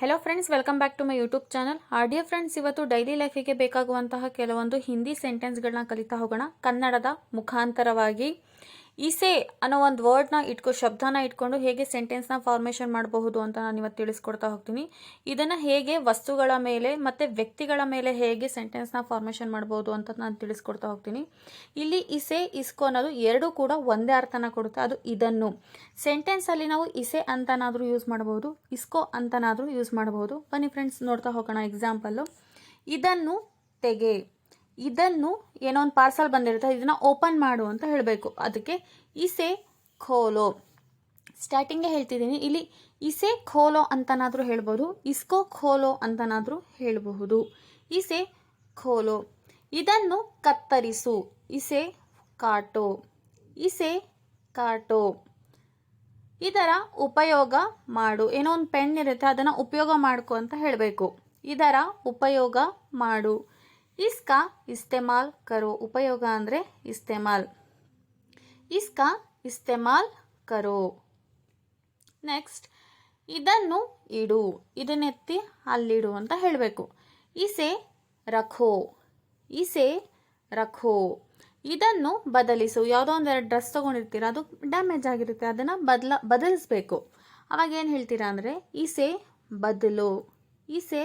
Hello friends welcome back to my YouTube channel audio friends ಇವತ್ತು daily ಲೈಫಿಗೆ ಬೇಕಾಗುವಂತಹ ಕೆಲವೊಂದು ಹಿಂದಿ ಸೆಂಟೆನ್ಸ್ಗಳನ್ನ ಕಲಿತಾ ಹೋಗೋಣ. ಕನ್ನಡದ ಮುಖಾಂತರವಾಗಿ. ಇಸೆ ಅನ್ನೋ ಒಂದು ವರ್ಡ್ನ ಇಟ್ಕೊ, ಶಬ್ದನ ಇಟ್ಕೊಂಡು ಹೇಗೆ ಸೆಂಟೆನ್ಸ್ನ ಫಾರ್ಮೇಷನ್ ಮಾಡಬಹುದು ಅಂತ ನಾನು ಇವತ್ತು ತಿಳಿಸ್ಕೊಡ್ತಾ ಹೋಗ್ತೀನಿ. ಇದನ್ನು ಹೇಗೆ ವಸ್ತುಗಳ ಮೇಲೆ ಮತ್ತು ವ್ಯಕ್ತಿಗಳ ಮೇಲೆ ಹೇಗೆ ಸೆಂಟೆನ್ಸ್ನ ಫಾರ್ಮೇಷನ್ ಮಾಡ್ಬೋದು ಅಂತ ನಾನು ತಿಳಿಸ್ಕೊಡ್ತಾ ಹೋಗ್ತೀನಿ. ಇಲ್ಲಿ ಇಸೆ ಇಸ್ಕೊ ಅನ್ನೋದು ಎರಡೂ ಕೂಡ ಒಂದೇ ಅರ್ಥನ ಕೊಡುತ್ತೆ. ಅದು ಇದನ್ನು. ಸೆಂಟೆನ್ಸಲ್ಲಿ ನಾವು ಇಸೆ ಅಂತನಾದರೂ ಯೂಸ್ ಮಾಡ್ಬೋದು ಇಸ್ಕೋ ಅಂತನಾದರೂ ಯೂಸ್ ಮಾಡ್ಬೋದು ಬನ್ನಿ ಫ್ರೆಂಡ್ಸ್ ನೋಡ್ತಾ ಹೋಗೋಣ ಎಕ್ಸಾಂಪಲ್ಲು ಇದನ್ನು ತೆಗೆ. ಇದನ್ನು ಏನೋ ಒಂದು ಪಾರ್ಸಲ್ ಬಂದಿರುತ್ತೆ, ಇದನ್ನು ಓಪನ್ ಮಾಡು ಅಂತ ಹೇಳಬೇಕು. ಅದಕ್ಕೆ ಇಸೆ ಖೋಲೋ. ಸ್ಟಾರ್ಟಿಂಗೇ ಹೇಳ್ತಿದ್ದೀನಿ. ಇಲ್ಲಿ ಇಸೆ ಖೋಲೋ ಅಂತನಾದರೂ ಹೇಳ್ಬೋದು, ಇಸ್ಕೋ ಖೋಲೋ ಅಂತನಾದರೂ ಹೇಳಬಹುದು. ಇಸೆ ಖೋಲೋ. ಇದನ್ನು ಕತ್ತರಿಸು. ಇಸೆ ಕಾಟೋ. ಇಸೆ ಕಾಟೋ. ಇದರ ಉಪಯೋಗ ಮಾಡು. ಏನೋ ಒಂದು ಪೆನ್ ಇರುತ್ತೆ, ಅದನ್ನು ಉಪಯೋಗ ಮಾಡ್ಕೊ ಅಂತ ಹೇಳಬೇಕು. ಇದರ ಉಪಯೋಗ ಮಾಡು. ಇಸ್ಕಾ ಇಸ್ತೆಮಾಲ್ ಕರೋ ಉಪಯೋಗ ಅಂದರೆ ಇಸ್ತೆಮಾಲ್. ಇಸ್ಕಾ ಇಸ್ತೆಮಾಲ್ ಕರೋ. ನೆಕ್ಸ್ಟ್, ಇದನ್ನು ಇಡು. ಇದನ್ನೆತ್ತಿ ಅಲ್ಲಿಡು ಅಂತ ಹೇಳಬೇಕು. ಇಸೆ ರಖೋ. ಇಸೆ ರಖೋ. ಇದನ್ನು ಬದಲಿಸು. ಯಾವುದೋ ಒಂದೆರಡು ಡ್ರೆಸ್ ತೊಗೊಂಡಿರ್ತೀರ, ಅದು ಡ್ಯಾಮೇಜ್ ಆಗಿರುತ್ತೆ. ಅದನ್ನು ಬದಲ, ಬದಲಿಸ್ಬೇಕು. ಅವಾಗ ಏನು ಹೇಳ್ತೀರಾ ಅಂದರೆ, ಇಸೆ ಬದಲು. ಇಸೆ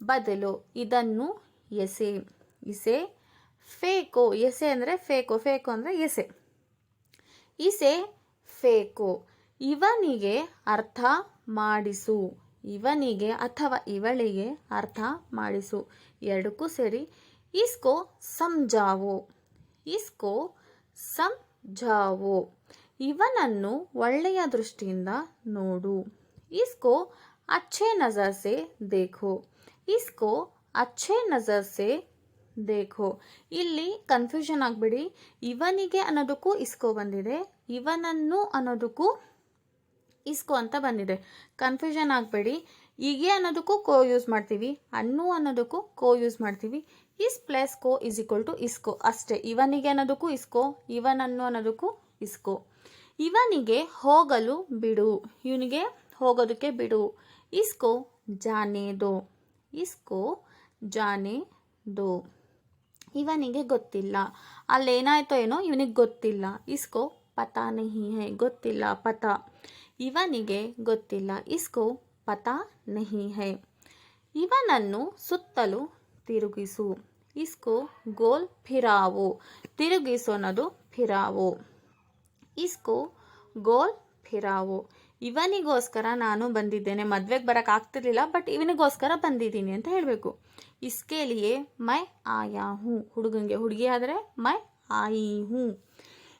ಬದಲು. ಇದನ್ನು ಎಸೆ, ಇಸೆ, ಫೇಕೋ, ಎಸೆ ಅಂದರೆ ಫೇಕೋ ಫೇಕೋ ಅಂದರೆ ಎಸೆ. ಇಸೆ, ಫೇಕೋ, ಇವನಿಗೆ ಅರ್ಥ ಮಾಡಿಸು. ಇವನಿಗೆ ಅಥವಾ ಇವಳಿಗೆ ಅರ್ಥ ಮಾಡಿಸು. ಎರಡಕ್ಕೂ ಸೇರಿ ಇಸ್ಕೋ ಸಂಜಾವೋ. ಇಸ್ಕೋ ಸಂಜಾವೋ. ಇವನನ್ನು ಒಳ್ಳೆಯ ದೃಷ್ಟಿಯಿಂದ ನೋಡು. ಇಸ್ಕೋ ಅಚ್ಚೆ ನಜರ್ ಸೆ ದೇಖೋ. ಇಸ್ಕೋ ಅಚ್ಚೆ ನಜರ್ ಸೆ ದೇಖೋ ಇಲ್ಲಿ ಕನ್ಫ್ಯೂಷನ್ ಆಗಬೇಡಿ ಇವನಿಗೆ ಅನ್ನೋದಕ್ಕೂ ಇಸ್ಕೋ ಬಂದಿದೆ ಇವನನ್ನು ಅನ್ನೋದಕ್ಕೂ ಇಸ್ಕೋ ಅಂತ ಬಂದಿದೆ ಕನ್ಫ್ಯೂಷನ್ ಆಗಬೇಡಿ ಹೀಗೆ ಅನ್ನೋದಕ್ಕೂ ಕೋ ಯೂಸ್ ಮಾಡ್ತೀವಿ ಅನ್ನು ಅನ್ನೋದಕ್ಕೂ ಕೋ ಯೂಸ್ ಮಾಡ್ತೀವಿ ಇಸ್ ಪ್ಲಸ್ ಕೋ ಇಸ್ ಈಕ್ವಲ್ ಟು ಇಸ್ಕೋ ಅಷ್ಟೇ ಇವನಿಗೆ ಅನ್ನೋದಕ್ಕೂ ಇಸ್ಕೋ ಇವನನ್ನು ಅನ್ನೋದಕ್ಕೂ ಇಸ್ಕೋ ಇವನಿಗೆ ಹೋಗಲು ಬಿಡು ಇವನಿಗೆ ಹೋಗೋದಕ್ಕೆ ಬಿಡು ಇಸ್ಕೋ ಜಾನೇದೋ ಇಸ್ಕೋ ಜಾನೆ ದೋ. ಇವನಿಗೆ ಗೊತ್ತಿಲ್ಲ. ಅಲ್ಲೇನಾಯ್ತೋ ಏನೋ ಇವನಿಗೆ ಗೊತ್ತಿಲ್ಲ. ಇಸ್ಕೋ ಪತಾ ನಹಿ ಹೈ. ಗೊತ್ತಿಲ್ಲ, ಪತ. ಇವನಿಗೆ ಗೊತ್ತಿಲ್ಲ. ಇಸ್ಕೋ ಪತಾ ನಹಿ ಹೈ. ಇವನನ್ನು ಸುತ್ತಲೂ ತಿರುಗಿಸು. ಇಸ್ಕೋ ಗೋಲ್ ಫಿರಾವು. ತಿರುಗಿಸು ಅನ್ನೋದು ಫಿರಾವು. ಇಸ್ಕೋ ಗೋಲ್ ಫಿರಾವು. ಇವನಿಗೋಸ್ಕರ ನಾನು ಬಂದಿದ್ದೇನೆ. ಮದುವೆಗೆ ಬರೋಕ್ಕಾಗ್ತಿರ್ಲಿಲ್ಲ ಬಟ್ ಇವನಿಗೋಸ್ಕರ ಬಂದಿದ್ದೀನಿ ಅಂತ ಹೇಳಬೇಕು. ಇಸ್ಕೆ ಲಿಯೇ ಮೈ ಆಯಾ ಹೂ. ಹುಡುಗಂಗೆ ಹುಡುಗಿ ಆದರೆ ಮೈ ಆಯಿ ಹೂ.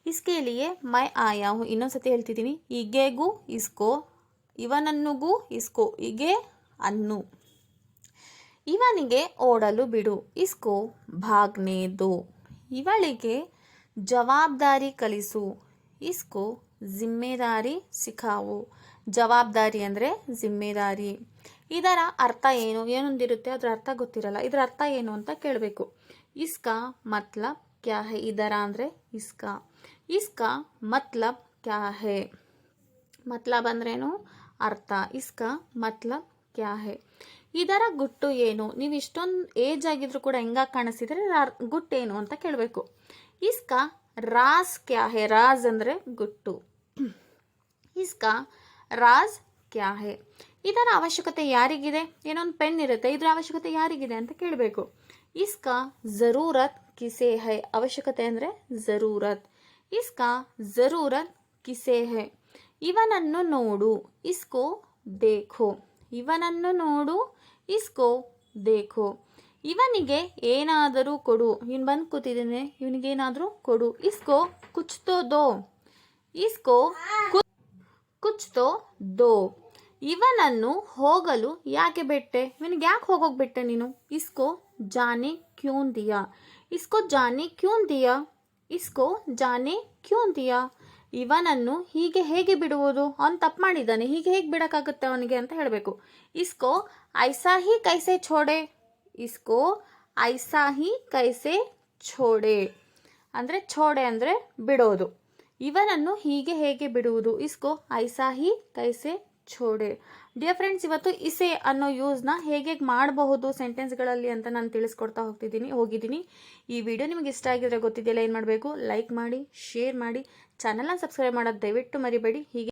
ಇಸ್ಕೆ ಲಿಯೆ ಮೈ ಆಯಾ ಹೂ. ಇನ್ನೊಂದ್ಸತಿ ಹೇಳ್ತಿದ್ದೀನಿ. ಈಗೆಗೂ ಇಸ್ಕೋ ಇವನನ್ನುಗೂ ಇಸ್ಕೋ ಹೀಗೆ ಅನ್ನು. ಇವನಿಗೆ ಓಡಲು ಬಿಡು, ಇಸ್ಕೋ ಭಾಗ್ನೆ ದೋ. ಇವಳಿಗೆ ಜವಾಬ್ದಾರಿ ಕಲಿಸು, ಇಸ್ಕೋ ಜಿಮ್ಮೆದಾರಿ ಸಿಖಾವು ಜವಾಬ್ದಾರಿ ಅಂದರೆ ಜಿಮ್ಮೆದಾರಿ. ಇದರ ಅರ್ಥ ಏನು? ಏನೊಂದಿರುತ್ತೆ? ಅದರ ಅರ್ಥ ಗೊತ್ತಿರಲ್ಲ. ಇದರ ಅರ್ಥ ಏನು ಅಂತ ಕೇಳಬೇಕು. ಇಸ್ಕಾ, ಮತ್ಲಬ್ ಕ್ಯಾ ಹೇ ಇದರ ಅಂದರೆ ಇಸ್ಕಾ. ಇಸ್ಕಾ, ಮತ್ಲಬ್ ಕ್ಯಾ ಹೇ ಮತ್ಲಬ್ ಅಂದ್ರೇನು? ಅರ್ಥ. ಇಸ್ಕಾ, ಮತ್ಲಬ್ ಕ್ಯಾ ಹೇ ಇದರ ಗುಟ್ಟು ಏನು? ನೀವು ಇಷ್ಟೊಂದು ಏಜ್ ಆಗಿದ್ರು ಕೂಡ ಹೆಂಗಾಗಿ ಕಾಣಿಸ್ತಿದ್ರೆ ಗುಟ್ಟು ಏನು ಅಂತ ಕೇಳಬೇಕು. ಇಸ್ಕಾ, ರಾಸ್ ಕ್ಯಾ ಹೇ ರಾಜ್ ಅಂದರೆ ಗುಟ್ಟು. ಇಸ್ಕಾ ರಾಜ್ ಕ್ಯಾ ಹೇ ಇದರ ಅವಶ್ಯಕತೆ ಯಾರಿಗಿದೆ? ಏನೊಂದು ಪೆನ್ ಇರುತ್ತೆ, ಇದರ ಅವಶ್ಯಕತೆ ಯಾರಿಗಿದೆ ಅಂತ ಕೇಳಬೇಕು. ಇಸ್ಕಾ ಜರೂರತ್ ಕಿಸೆ ಹೈ. ಅವಶ್ಯಕತೆ ಅಂದರೆ ಜರೂರತ್. ಇಸ್ಕಾ ಜರೂರತ್ ಕಿಸೆ ಹೈ. ಇವನನ್ನು ನೋಡು, ಇಸ್ಕೋ ದೇಖೋ. ಇವನನ್ನು ನೋಡು, ಇಸ್ಕೋ ದೇಖೋ. ಇವನಿಗೆ ಏನಾದರೂ ಕೊಡು. ಇವನು ಬಂದು ಕೂತಿದ್ದಾನೆ, ಇವನಿಗೇನಾದರೂ ಕೊಡು. ಇಸ್ಕೋ ಕುಚ್ತೋ ದೋ ಇಸ್ಕೋ ಕುಚ್ತೋ ದೋ ಇವನನ್ನು ಹೋಗಲು ಯಾಕೆ ಬಿಟ್ಟೆ? ಇವನಿಗೆ ಯಾಕೆ ಹೋಗೋಕೆ ಬಿಟ್ಟೆ ನೀನು? ಇಸ್ಕೋ ಜಾನೆ ಕ್ಯೂನ್ ದಿಯಾ. ಇಸ್ಕೋ ಜಾನೆ ಕ್ಯೂನ್ ದಿಯಾ. ಇಸ್ಕೋ ಜಾನೆ ಕ್ಯೂನ್ ದಿಯಾ. ಇವನನ್ನು ಹೀಗೆ ಹೇಗೆ ಬಿಡುವುದು? ಅವನು ತಪ್ಪು ಮಾಡಿದ್ದಾನೆ. ಹೀಗೆ ಹೇಗೆ ಬಿಡೋಕ್ಕಾಗುತ್ತೆ ಅವನಿಗೆ ಅಂತ ಹೇಳಬೇಕು. ಇಸ್ಕೋ ಐಸಾ ಹಿ ಕೈಸೆ ಛೋಡೆ. ಇಸ್ಕೋ ಐಸಾ ಹಿ ಕೈಸೆ ಛೋಡೆ. ಅಂದರೆ ಛೋಡೆ ಅಂದರೆ ಬಿಡೋದು. ಇವನನ್ನು ಹೀಗೆ ಹೇಗೆ ಬಿಡುವುದು? ಇಸ್ಕೋ ಐಸಾ ಹಿ ಕೈಸೆ ಛೋಡೆ. ಡಿಯರ್ ಫ್ರೆಂಡ್ಸ್ ಇವತ್ತು ಇಸೆ ಅನ್ನೋ ಯೂಸ್ನ ಹೇಗೆ ಮಾಡಬಹುದು ಸೆಂಟೆನ್ಸ್ಗಳಲ್ಲಿ ಅಂತ ನಾನು ತಿಳಿಸ್ಕೊಡ್ತಾ ಹೋಗ್ತಿದ್ದೀನಿ, ಹೋಗಿದ್ದೀನಿ. ಈ ವಿಡಿಯೋ ನಿಮಗೆ ಇಷ್ಟ ಆಗಿದ್ರೆ ಗೊತ್ತಿದೆಯಲ್ಲ, ಏನು ಮಾಡಬೇಕು? ಲೈಕ್ ಮಾಡಿ ಶೇರ್ ಮಾಡಿ. ಚಾನಲ್ನ ಸಬ್ಸ್ಕ್ರೈಬ್ ಮಾಡೋದು ದಯವಿಟ್ಟು ಮರಿಬೇಡಿ. ಹೀಗೆ